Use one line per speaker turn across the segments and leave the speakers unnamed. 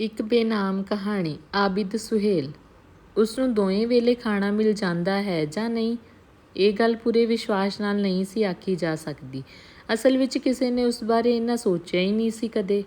ਇੱਕ ਬੇਨਾਮ ਕਹਾਣੀ, ਆਬਿਦ ਸੁਹੇਲ। ਉਸ ਨੂੰ ਦੋਵੇਂ ਵੇਲੇ ਖਾਣਾ ਮਿਲ ਜਾਂਦਾ ਹੈ ਜਾਂ ਨਹੀਂ, ਇਹ ਗੱਲ ਪੂਰੇ ਵਿਸ਼ਵਾਸ ਨਾਲ ਨਹੀਂ ਸੀ ਆਖੀ ਜਾ ਸਕਦੀ। ਅਸਲ ਵਿੱਚ ਕਿਸੇ ਨੇ ਉਸ ਬਾਰੇ ਇੰਨਾ ਸੋਚਿਆ ਹੀ ਨਹੀਂ ਸੀ ਕਦੇ।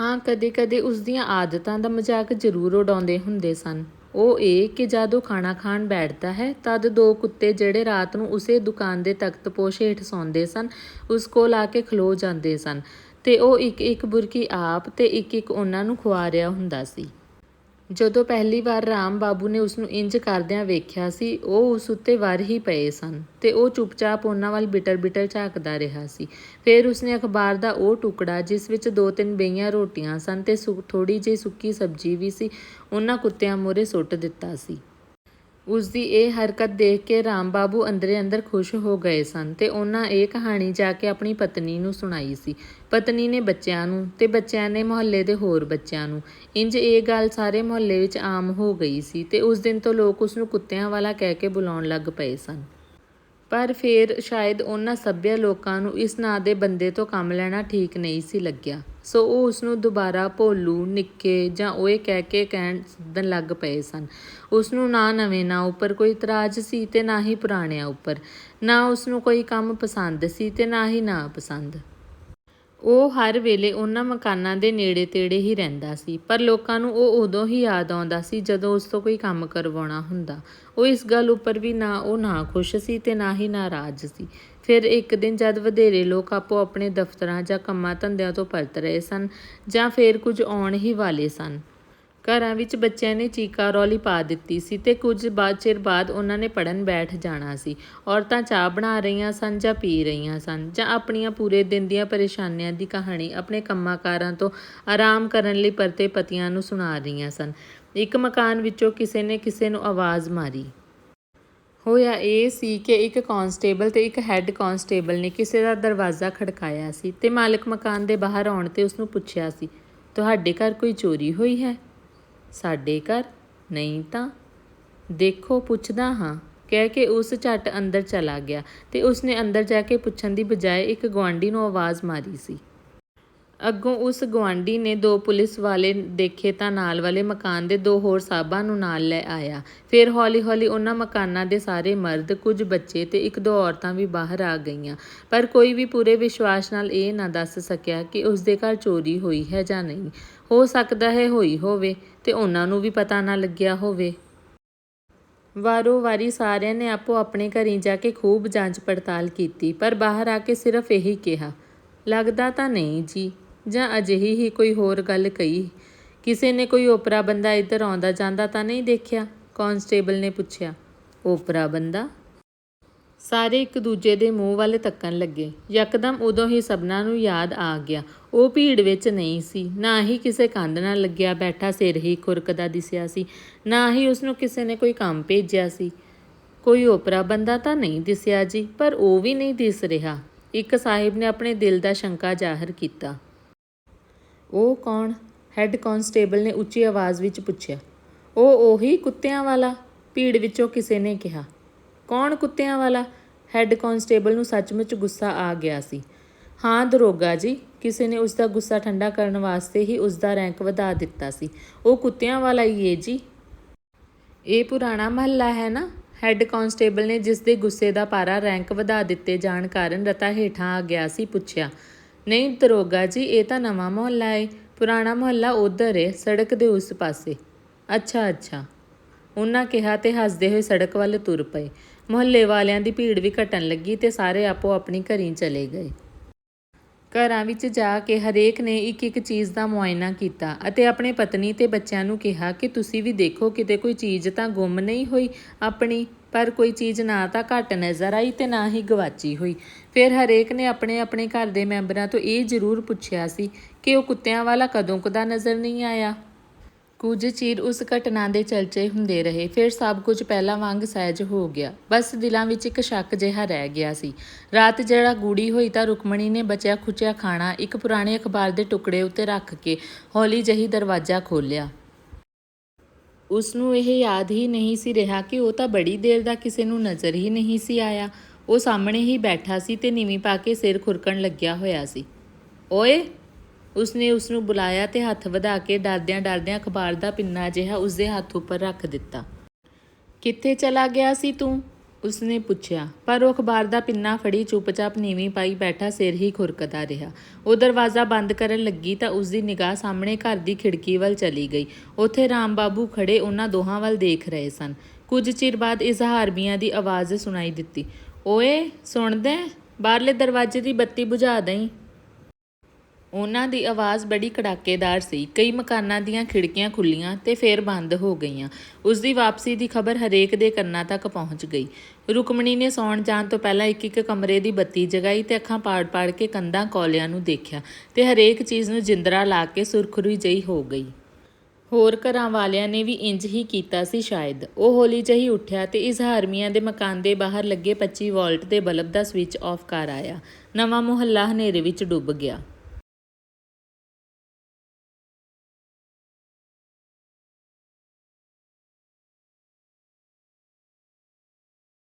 ਹਾਂ, ਕਦੇ-ਕਦੇ ਉਸ ਦੀਆਂ ਆਦਤਾਂ ਦਾ ਮਜ਼ਾਕ ਜ਼ਰੂਰ ਉਡਾਉਂਦੇ ਹੁੰਦੇ ਸਨ। ਉਹ ਇਹ ਕਿ ਜਦ ਉਹ ਖਾਣਾ ਖਾਣ ਬੈਠਦਾ ਹੈ, ਤਦ ਦੋ ਕੁੱਤੇ ਜਿਹੜੇ ਰਾਤ ਨੂੰ ਉਸੇ ਦੁਕਾਨ ਦੇ ਤਖਤ ਪੋਸ਼ ਹੇਠ ਸੌਂਦੇ ਸਨ, ਉਸ ਕੋਲ ਆ ਕੇ ਖਲੋ ਜਾਂਦੇ ਸਨ। ਤੇ ਉਹ ਇੱਕ ਇੱਕ ਬੁਰਕੀ ਆਪ ਤੇ ਇੱਕ ਇੱਕ ਉਹਨਾਂ ਨੂੰ ਖਵਾ ਰਿਹਾ ਹੁੰਦਾ ਸੀ। ਜਦੋਂ ਪਹਿਲੀ ਵਾਰ ਰਾਮ ਬਾਬੂ ਨੇ ਉਸ ਨੂੰ ਇੰਜ ਕਰਦਿਆਂ ਵੇਖਿਆ ਸੀ, ਉਹ ਉਸ ਉੱਤੇ ਵਾਰ ਹੀ ਪਏ ਸਨ ਤੇ ਉਹ ਚੁੱਪਚਾਪ ਉਹਨਾਂ ਵੱਲ ਬਿਟਰ-ਬਿਟਰ ਝਾਕਦਾ ਰਿਹਾ ਸੀ। ਫਿਰ ਉਸਨੇ ਅਖਬਾਰ ਦਾ ਉਹ ਟੁਕੜਾ, ਜਿਸ ਵਿੱਚ ਦੋ ਤਿੰਨ ਬੇਈਆਂ ਰੋਟੀਆਂ ਸਨ ਤੇ ਥੋੜੀ ਜਿਹੀ ਸੁੱਕੀ ਸਬਜ਼ੀ ਵੀ ਸੀ, ਉਹਨਾਂ ਕੁੱਤਿਆਂ ਮੂਹਰੇ ਸੁੱਟ ਦਿੱਤਾ ਸੀ। ਉਸ ਦੀ ਇਹ ਹਰਕਤ ਦੇਖ ਕੇ ਰਾਮ ਬਾਬੂ ਅੰਦਰੇ ਅੰਦਰ ਖੁਸ਼ ਹੋ ਗਏ ਸਨ ਤੇ ਉਹਨਾਂ ਇਹ ਕਹਾਣੀ ਜਾ ਕੇ ਆਪਣੀ ਪਤਨੀ ਨੂੰ ਸੁਣਾਈ ਸੀ। ਪਤਨੀ ਨੇ ਬੱਚਿਆਂ ਨੂੰ ਤੇ ਬੱਚਿਆਂ ਨੇ ਮੁਹੱਲੇ ਦੇ ਹੋਰ ਬੱਚਿਆਂ ਨੂੰ। ਇੰਜ ਇਹ ਗੱਲ ਸਾਰੇ ਮੁਹੱਲੇ ਵਿੱਚ ਆਮ ਹੋ ਗਈ ਸੀ ਤੇ ਉਸ ਦਿਨ ਤੋਂ ਲੋਕ ਉਸ ਨੂੰ ਕੁੱਤਿਆਂ ਵਾਲਾ ਕਹਿ ਕੇ ਬੁਲਾਉਣ ਲੱਗ ਪਏ ਸਨ। ਪਰ ਫਿਰ ਸ਼ਾਇਦ ਉਹਨਾਂ ਸੱਭਿਆ ਲੋਕਾਂ ਨੂੰ ਇਸ ਨਾਂ ਦੇ ਬੰਦੇ ਤੋਂ ਕੰਮ ਲੈਣਾ ਠੀਕ ਨਹੀਂ ਸੀ ਲੱਗਿਆ। ਸੋ ਉਹ ਉਸ ਨੂੰ ਦੁਬਾਰਾ ਭੋਲੂ, ਨਿੱਕੇ ਜਾਂ ਓਏ ਕਹਿ ਕੇ ਕਹਿਣ ਸੱਦਣ ਲੱਗ ਪਏ ਸਨ। ਉਸ ਨੂੰ ਨਾ ਨਵੇਂ ਨਾਂ ਉੱਪਰ ਕੋਈ ਇਤਰਾਜ਼ ਸੀ ਤੇ ਨਾ ਹੀ ਪੁਰਾਣਿਆਂ ਉੱਪਰ। ਨਾ ਉਸ ਨੂੰ ਕੋਈ ਕੰਮ ਪਸੰਦ ਸੀ ਤੇ ਨਾ ਹੀ ਨਾ ਪਸੰਦ। ਉਹ ਹਰ ਵੇਲੇ ਉਹਨਾਂ ਮਕਾਨਾਂ ਦੇ ਨੇੜੇ ਤੇੜੇ ਹੀ ਰਹਿੰਦਾ ਸੀ, ਪਰ ਲੋਕਾਂ ਨੂੰ ਉਹ ਉਦੋਂ ਹੀ ਯਾਦ ਆਉਂਦਾ ਸੀ ਜਦੋਂ ਉਸ ਤੋਂ ਕੋਈ ਕੰਮ ਕਰਵਾਉਣਾ ਹੁੰਦਾ। ਉਹ ਇਸ ਗੱਲ ਉੱਪਰ ਵੀ ਨਾ ਉਹ ਨਾ ਖੁਸ਼ ਸੀ ਤੇ ਨਾ ਹੀ ਨਾਰਾਜ਼ ਸੀ। ਫਿਰ ਇੱਕ ਦਿਨ ਜਦ ਵਧੇਰੇ ਲੋਕ ਆਪੋ ਆਪਣੇ ਦਫ਼ਤਰਾਂ ਜਾਂ ਕੰਮਾਂ ਧੰਦਿਆਂ ਤੋਂ ਪਰਤ ਰਹੇ ਸਨ ਜਾਂ ਫਿਰ ਕੁਝ ਆਉਣ ਹੀ ਵਾਲੇ ਸਨ ਘਰਾਂ ਵਿੱਚ ਬੱਚਿਆਂ ਨੇ ਚੀਕਾ ਰੌਲੀ ਪਾ ਦਿੱਤੀ ਸੀ ਤੇ ਕੁਝ ਬਾਅਦ ਚਿਰ ਬਾਅਦ ਉਹਨਾਂ ਨੇ ਪੜਨ ਬੈਠ ਜਾਣਾ ਸੀ। ਔਰਤਾਂ ਚਾਹ ਬਣਾ ਰਹੀਆਂ ਸਨ ਜਾਂ ਪੀ ਰਹੀਆਂ ਸਨ ਜਾਂ ਆਪਣੀਆਂ ਪੂਰੇ ਦਿਨ ਦੀਆਂ ਪਰੇਸ਼ਾਨੀਆਂ ਦੀ ਕਹਾਣੀ ਆਪਣੇ ਕੰਮਾਂਕਾਰਾਂ ਤੋਂ ਆਰਾਮ ਕਰਨ ਲਈ ਪਰਤੇ ਪਤੀਆਂ ਨੂੰ ਸੁਣਾ ਰਹੀਆਂ ਸਨ। ਇੱਕ ਮਕਾਨ ਵਿੱਚੋਂ ਕਿਸੇ ਨੇ ਕਿਸੇ ਨੂੰ ਆਵਾਜ਼ ਮਾਰੀ। ਹੋਇਆ ਇਹ ਸੀ ਕਿ ਇੱਕ ਕਾਂਸਟੇਬਲ ਤੇ ਇੱਕ ਹੈੱਡ ਕਾਂਸਟੇਬਲ ਨੇ ਕਿਸੇ ਦਾ ਦਰਵਾਜ਼ਾ ਖੜਕਾਇਆ ਸੀ ਤੇ ਮਾਲਕ ਮਕਾਨ ਦੇ ਬਾਹਰ ਆਉਣ ਤੇ ਉਸ ਨੂੰ ਪੁੱਛਿਆ ਸੀ, ਤੁਹਾਡੇ ਘਰ ਕੋਈ ਚੋਰੀ ਹੋਈ ਹੈ? ਸਾਡੇ ਘਰ? ਨਹੀਂ ਤਾਂ। ਦੇਖੋ, ਪੁੱਛਦਾ ਹਾਂ। ਕਹਿ ਕੇ ਉਸ ਝੱਟ ਅੰਦਰ ਚਲਾ ਗਿਆ ਤੇ ਉਸਨੇ ਅੰਦਰ ਜਾ ਕੇ ਪੁੱਛਣ ਦੀ ਬਜਾਏ ਇੱਕ ਗਵਾਂਢੀ ਨੂੰ ਆਵਾਜ਼ ਮਾਰੀ ਸੀ। ਅੱਗੋਂ ਉਸ ਗਵਾਂਢੀ ਨੇ ਦੋ ਪੁਲਿਸ ਵਾਲੇ ਦੇਖੇ ਤਾਂ ਨਾਲ ਵਾਲੇ ਮਕਾਨ ਦੇ ਦੋ ਹੋਰ ਸਾਹਬਾਂ ਨੂੰ ਨਾਲ ਲੈ ਆਇਆ। ਫਿਰ ਹੌਲੀ-ਹੌਲੀ ਉਹਨਾਂ ਮਕਾਨਾਂ ਦੇ ਸਾਰੇ ਮਰਦ, ਕੁਝ ਬੱਚੇ ਤੇ ਇੱਕ ਦੋ ਔਰਤਾਂ ਵੀ ਬਾਹਰ ਆ ਗਈਆਂ। ਪਰ ਕੋਈ ਵੀ ਪੂਰੇ ਵਿਸ਼ਵਾਸ ਨਾਲ ਇਹ ਨਾ ਦੱਸ ਸਕਿਆ ਕਿ ਉਸ ਦੇ ਘਰ ਚੋਰੀ ਹੋਈ ਹੈ ਜਾਂ ਨਹੀਂ। ਹੋ ਸਕਦਾ ਹੈ ਹੋਈ ਹੋਵੇ ਤੇ ਉਹਨਾਂ ਨੂੰ ਵੀ ਪਤਾ ਨਾ ਲੱਗਿਆ ਹੋਵੇ। ਵਾਰੋ ਵਾਰੀ ਸਾਰਿਆਂ ਨੇ ਆਪੋ ਆਪਣੇ ਘਰੀਂ ਜਾ ਕੇ ਖੂਬ ਜਾਂਚ ਪੜਤਾਲ ਕੀਤੀ, ਪਰ ਬਾਹਰ ਆ ਕੇ ਸਿਰਫ ਇਹੀ ਕਿਹਾ, ਲੱਗਦਾ ਤਾਂ ਨਹੀਂ ਜੀ, ਜਾਂ ਅਜਿਹੀ ਹੀ ਕੋਈ ਹੋਰ ਗੱਲ ਕਹੀ, ਕਿਸੇ ਨੇ ਕੋਈ ਓਪਰਾ ਬੰਦਾ ਇੱਧਰ ਆਉਂਦਾ ਜਾਂਦਾ ਤਾਂ ਨਹੀਂ ਦੇਖਿਆ? ਕਾਂਸਟੇਬਲ ਨੇ ਪੁੱਛਿਆ, ਓਪਰਾ ਬੰਦਾ? ਸਾਰੇ ਇੱਕ ਦੂਜੇ ਦੇ ਮੂੰਹ ਵੱਲ ਤੱਕਣ ਲੱਗੇ। ਯਕਦਮ ਉਦੋਂ ਹੀ ਸਭਨਾਂ ਨੂੰ ਯਾਦ ਆ ਗਿਆ। ਉਹ ਭੀੜ ਵਿੱਚ ਨਹੀਂ ਸੀ। ਨਾ ਹੀ ਕਿਸੇ ਕੰਧ ਨਾਲ ਲੱਗਿਆ ਬੈਠਾ ਸਿਰ ਹੀ ਖੁਰਕਦਾ ਦਿਸਿਆ ਸੀ। ਨਾ ਹੀ ਉਸ ਨੂੰ ਕਿਸੇ ਨੇ ਕੋਈ ਕੰਮ ਭੇਜਿਆ ਸੀ। ਕੋਈ ਓਪਰਾ ਬੰਦਾ ਤਾਂ ਨਹੀਂ ਦਿਸਿਆ ਜੀ, ਪਰ ਉਹ ਵੀ ਨਹੀਂ ਦਿਸ ਰਿਹਾ। ਇੱਕ ਸਾਹਿਬ ਨੇ ਆਪਣੇ ਦਿਲ ਦਾ ਸ਼ੰਕਾ ਜ਼ਾਹਰ ਕੀਤਾ। ਉਹ ਕੌਣ? ਹੈੱਡ ਕਾਂਸਟੇਬਲ ਨੇ ਉੱਚੀ ਆਵਾਜ਼ ਵਿੱਚ ਪੁੱਛਿਆ। ਉਹ ਉਹੀ ਕੁੱਤਿਆਂ ਵਾਲਾ? ਭੀੜ ਵਿੱਚੋਂ ਕਿਸੇ ਨੇ ਕਿਹਾ। ਕੌਣ ਕੁੱਤਿਆਂ ਵਾਲਾ? ਹੈੱਡ ਕਾਂਸਟੇਬਲ ਨੂੰ ਸੱਚਮੁੱਚ ਗੁੱਸਾ ਆ ਗਿਆ ਸੀ। ਹਾਂ, ਦਰੋਗਾ ਜੀ, ਕਿਸੇ ਨੇ ਉਸ ਦਾ ਗੁੱਸਾ ਠੰਡਾ ਕਰਨ ਵਾਸਤੇ ਹੀ ਉਸ ਦਾ ਰੈਂਕ ਵਧਾ ਦਿੱਤਾ ਸੀ। ਉਹ ਕੁੱਤਿਆਂ ਵਾਲਾ ਹੀ ਏ ਜੀ। ਇਹ ਪੁਰਾਣਾ ਮਹੱਲਾ ਹੈ ਨਾ? ਹੈੱਡ ਕਾਂਸਟੇਬਲ ਨੇ ਜਿਸ ਦੇ ਗੁੱਸੇ ਦਾ ਪਾਰਾ ਰੈਂਕ ਵਧਾ ਦਿੱਤੇ ਜਾਣ ਕਾਰਨ ਰਤਾ ਹੇਠਾਂ ਆ ਗਿਆ ਸੀ, ਪੁੱਛਿਆ, ਨਹੀਂ ਦਰੋਗਾ ਜੀ, ਇਹ ਤਾਂ ਨਵਾਂ ਮੁਹੱਲਾ ਏ। ਪੁਰਾਣਾ ਮੁਹੱਲਾ ਉਧਰ ਏ, ਸੜਕ ਦੇ ਉਸ ਪਾਸੇ। ਅੱਛਾ ਅੱਛਾ। ਉਹਨਾਂ ਕਿਹਾ ਤੇ ਹੱਸਦੇ ਹੋਏ ਸੜਕ ਵੱਲ ਤੁਰ ਪਏ। ਮੁਹੱਲੇ ਵਾਲਿਆਂ ਦੀ ਭੀੜ ਵੀ ਘਟਣ ਲੱਗੀ ਤੇ ਸਾਰੇ ਆਪੋ ਆਪਣੀ ਘਰੀਂ ਚਲੇ ਗਏ। ਘਰਾਂ ਵਿੱਚ ਜਾ ਕੇ ਹਰੇਕ ਨੇ ਇੱਕ ਇੱਕ ਚੀਜ਼ ਦਾ ਮੁਆਇਨਾ ਕੀਤਾ ਅਤੇ ਆਪਣੇ ਪਤਨੀ ਤੇ ਬੱਚਿਆਂ ਨੂੰ ਕਿਹਾ ਕਿ ਤੁਸੀਂ ਵੀ ਦੇਖੋ ਕਿਤੇ ਕੋਈ ਚੀਜ਼ ਤਾਂ ਗੁੰਮ ਨਹੀਂ ਹੋਈ ਆਪਣੀ, ਪਰ ਕੋਈ ਚੀਜ਼ ਨਾ ਤਾਂ ਘੱਟ ਨਜ਼ਰ ਆਈ ਤੇ ਨਾ ਹੀ ਗਵਾਚੀ ਹੋਈ। ਫਿਰ ਹਰੇਕ ਨੇ ਆਪਣੇ ਆਪਣੇ ਘਰ ਦੇ ਮੈਂਬਰਾਂ ਤੋਂ ਇਹ ਜ਼ਰੂਰ ਪੁੱਛਿਆ ਸੀ ਕਿ ਉਹ ਕੁੱਤਿਆਂ ਵਾਲਾ ਕਦੋਂ ਕਦਾ ਨਜ਼ਰ ਨਹੀਂ ਆਇਆ। ਕੁਝ ਚਿਰ ਉਸ ਘਟਨਾ ਦੇ ਚਲਚੇ ਹੁੰਦੇ ਰਹੇ। ਫਿਰ ਸਭ ਕੁਝ ਪਹਿਲਾਂ ਵਾਂਗ ਸਹਿਜ ਹੋ ਗਿਆ। ਬਸ ਦਿਲਾਂ ਵਿੱਚ ਇੱਕ ਸ਼ੱਕ ਜਿਹਾ ਰਹਿ ਗਿਆ ਸੀ। ਰਾਤ ਜਿਹੜਾ ਗੂੜੀ ਹੋਈ ਤਾਂ ਰੁਕਮਣੀ ਨੇ ਬਚਿਆ ਖੁਚਿਆ ਖਾਣਾ ਇੱਕ ਪੁਰਾਣੇ ਅਖਬਾਰ ਦੇ ਟੁਕੜੇ ਉੱਤੇ ਰੱਖ ਕੇ ਹੌਲੀ ਜਹੀ ਦਰਵਾਜ਼ਾ ਖੋਲ੍ਹਿਆ। ਉਸ ਨੂੰ ਇਹ ਯਾਦ ਹੀ ਨਹੀਂ ਸੀ ਰਿਹਾ ਕਿ ਉਹ ਤਾਂ ਬੜੀ ਦੇਰ ਦਾ ਕਿਸੇ ਨੂੰ ਨਜ਼ਰ ਹੀ ਨਹੀਂ ਸੀ ਆਇਆ। ਉਹ ਸਾਹਮਣੇ ਹੀ ਬੈਠਾ ਸੀ ਤੇ ਨੀਵੀਂ ਪਾ ਕੇ ਸਿਰ ਖੁਰਕਣ ਲੱਗਿਆ ਹੋਇਆ ਸੀ। ਓਏ! ਉਸਨੇ ਉਸ ਨੂੰ ਬੁਲਾਇਆ ਤੇ ਹੱਥ ਵਧਾ ਕੇ ਡਰਦਿਆਂ ਡਰਦਿਆਂ ਅਖਬਾਰ ਦਾ ਪਿੰਨਾ ਜਿਹਾ ਉਸਦੇ ਹੱਥ ਉੱਪਰ ਰੱਖ ਦਿੱਤਾ। ਕਿੱਥੇ ਚਲਾ ਗਿਆ ਸੀ ਤੂੰ? ਉਸਨੇ ਪੁੱਛਿਆ। ਪਰ ਉਹ ਅਖਬਾਰ ਦਾ ਪਿੰਨਾ ਫੜੀ ਚੁੱਪਚਾਪ ਨੀਵੀਂ ਪਾਈ ਬੈਠਾ ਸਿਰ ਹੀ ਖੁਰਕਦਾ ਰਿਹਾ। ਉਹ ਦਰਵਾਜ਼ਾ ਬੰਦ ਕਰਨ ਲੱਗੀ ਤਾਂ ਉਸਦੀ ਨਿਗਾਹ ਸਾਹਮਣੇ ਘਰ ਦੀ ਖਿੜਕੀ ਵੱਲ ਚਲੀ ਗਈ। ਉੱਥੇ ਰਾਮ ਬਾਬੂ ਖੜੇ ਉਹਨਾਂ ਦੋਹਾਂ ਵੱਲ ਦੇਖ ਰਹੇ ਸਨ। ਕੁਝ ਚਿਰ ਬਾਅਦ ਇਜ਼ਹਾਰ ਮੀਆਂ ਦੀ ਆਵਾਜ਼ ਸੁਣਾਈ ਦਿੱਤੀ। ਓਏ, ਸੁਣਦੇ ਬਾਹਰਲੇ ਦਰਵਾਜ਼ੇ ਦੀ ਬੱਤੀ ਬੁਝਾ ਦਈ। ਉਹਨਾਂ ਦੀ ਆਵਾਜ਼ ਬੜੀ ਕੜਾਕੇਦਾਰ ਸੀ। ਕਈ ਮਕਾਨਾਂ ਦੀਆਂ ਖਿੜਕੀਆਂ ਖੁੱਲੀਆਂ ਤੇ ਫੇਰ ਬੰਦ ਹੋ ਗਈਆਂ। ਉਸ ਦੀ ਵਾਪਸੀ ਦੀ ਖਬਰ ਹਰੇਕ ਦੇ ਕੰਨਾਂ ਤੱਕ ਪਹੁੰਚ ਗਈ। ਰੁਕਮਣੀ ਨੇ ਸੌਣ ਜਾਣ ਤੋਂ ਪਹਿਲਾਂ ਇੱਕ ਇੱਕ ਕਮਰੇ ਦੀ ਬੱਤੀ ਜਗਾਈ ਤੇ ਅੱਖਾਂ ਪਾੜ-ਪਾੜ ਕੇ ਕੰਧਾਂ ਕੌਲਿਆਂ ਨੂੰ ਦੇਖਿਆ ਤੇ ਹਰੇਕ ਚੀਜ਼ ਨੂੰ ਜਿੰਦਰਾ ਲਾ ਕੇ ਸੁਰਖਰੂ ਜਿਹੀ ਹੋ ਗਈ। ਹੋਰ ਘਰਾਂ ਵਾਲਿਆਂ ਨੇ ਵੀ ਇੰਜ ਹੀ ਕੀਤਾ ਸੀ ਸ਼ਾਇਦ। ਉਹ ਹੌਲੀ ਜਹੀ ਉੱਠਿਆ ਤੇ ਇਜ਼ਹਾਰ ਮੀਆਂ ਦੇ ਮਕਾਨ ਦੇ ਬਾਹਰ ਲੱਗੇ 25 ਵੋਲਟ ਦੇ ਬਲਬ ਦਾ ਸਵਿਚ ਆਫ ਕਰ ਆਇਆ। ਨਵਾਂ ਮੁਹੱਲਾ ਹਨੇਰੇ ਵਿੱਚ ਡੁੱਬ ਗਿਆ।